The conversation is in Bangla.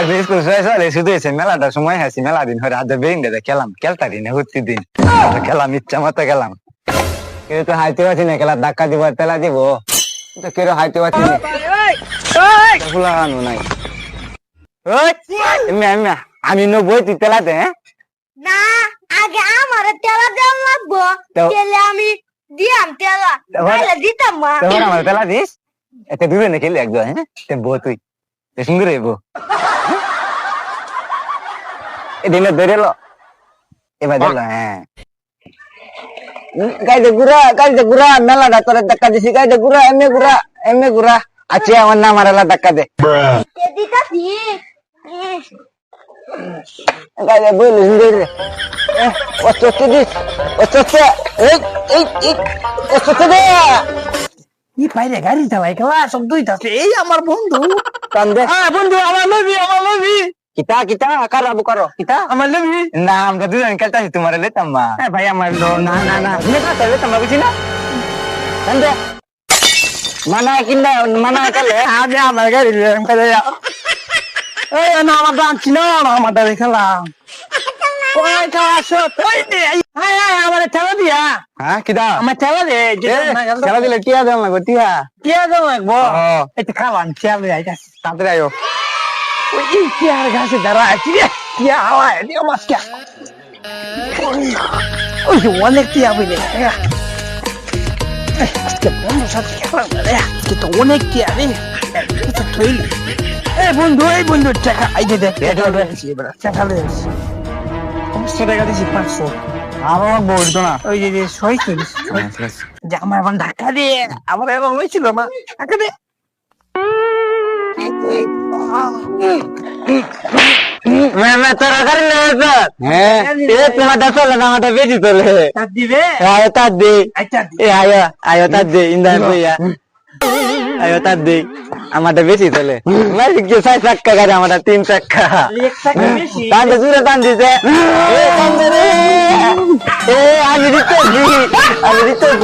আর স্কুল শেষ হলে শুধু এসে মেলাটার সময় হাসি মেলা দিন হয়ে হাতে বেরিয়ে দে খেলাম খেলতা দিন প্রতি দিন। খেলাম ইচ্ছা মতো খেলাম। কেউ তো হাইতে পারছি না খেলা ধাক্কা দিব তেলা দিব। তো কেউ হাইতে পারছি না। ফুলা নাই। ওই এমনি এমনি আমি নব্বই তুই তেলাতে হ্যাঁ? না আগে আমার তেলা দেওয়া লাগবো। তেলে আমি দিয়াম তেলা। তাহলে দিতাম মা। আমার তেলা দিস। এতে দূরে না খেলি একদম হ্যাঁ? বউ তুই। সুন্দর বউ। এদিনে ধরে লো এবার দিল হ্যাঁ। গাইতে গুড়া গাইতে গুড়া মেলা করে ধাক্কা দিছি। গাইতে গুড়া এমনি গুড়া এমনি গুড়া। আছে আমার নাম আর ধাক্কা দে। গাইতে বইল সুন্দর অস্ত্র দিস এই এই এই অস্ত্র দে। ই বাইরে গাড়ি চালাই কেলা সব দুইটাছে এই আমার বন্ধু। হ্যাঁ বন্ধু আমার লবি আমার লবি কিতা কিতা কার আবু করো কিতা আমার লবি না আমরা দুজন খেলতাছি তোমার লেতাম মা হ্যাঁ ভাই আমার লো না না না তুমি কাছে লেতাম বুঝি না কান্দে মানা কিনা মানা কালে আগে আমার গাড়ি লেম করে এই না আমার দাম ছিল না আমার দাঁড়িয়ে খেলাম ওই খেলা সত ওই দে হাই হাই আমার ঠেলা দিয়া হ্যাঁ কিদা আমার ঠেলা দে খেলা দিলে টিয়া দেন লাগো টিয়া কে দাও লাগবো তো খাওয়ান খেয়াল আইতাছে তাড়াতাড়ি আয়ো ওই চেয়ার গাছে দাঁড়া আছি রে। টিয়া হাওয়া দিয়ে মাছ কে ওই অনেক টিয়া বুঝলে। আজকে বন্ধু সাথে খেলাম না রে। আজকে তো অনেক টিয়া রে। এটা থইলি এই। বন্ধু এই বন্ধু টাকা আই দে দে। এটা দে। টাকা লে পাঁচশো টাকা দিছি পাঁচশো। আমার বউ না। ওই যে দিছি যে আমার এখন ধাক্কা দিয়ে। আমার এরকম হয়েছিল মা। টাকা দে मैं मैं তোরা করি না স্যার হ্যাঁ এ তোমারটা চলে না আমারটা বেশি চলে টাকা দিবে আয় তার দে আচ্ছা এ আয় আয় তার দে ইন্দা কইয়া আয় তার দে আমারটা বেশি চলে ছয় চাক্কা গাড়ি আমারটা তিন চাক্কা এক টাকা বেশি টান দে জুড়ে টান দিছে এ টান দে রে এ আমি দিতেছি আমি দিতেছি